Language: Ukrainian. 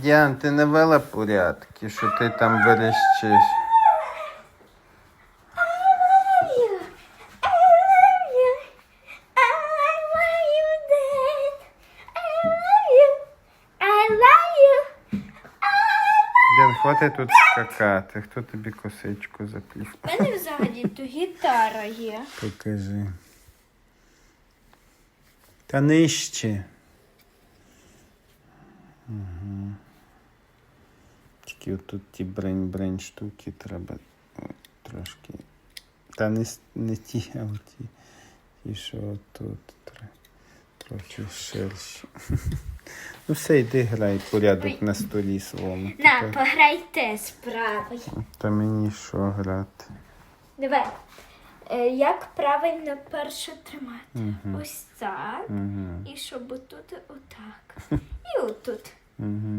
Діан, ти не вела порядки, що ти там верещиш. Діан, хватить тут скакати. Хто тобі косичку заплів? У мене взагалі то гітара є. Покажи. Та нижче. Угу. Тільки отут ті брень-брень штуки треба о, трошки. Та не, не ті, а. Ті, що отут тре- трохи ширші. Ну все, йди грай порядок Ой. на столі своєму. На, Та- пограйте справою. Та мені що грати? Давай. Е, Як правильно перше тримати? Угу. Ось так. Угу. І щоб отут отак. І отут. Угу.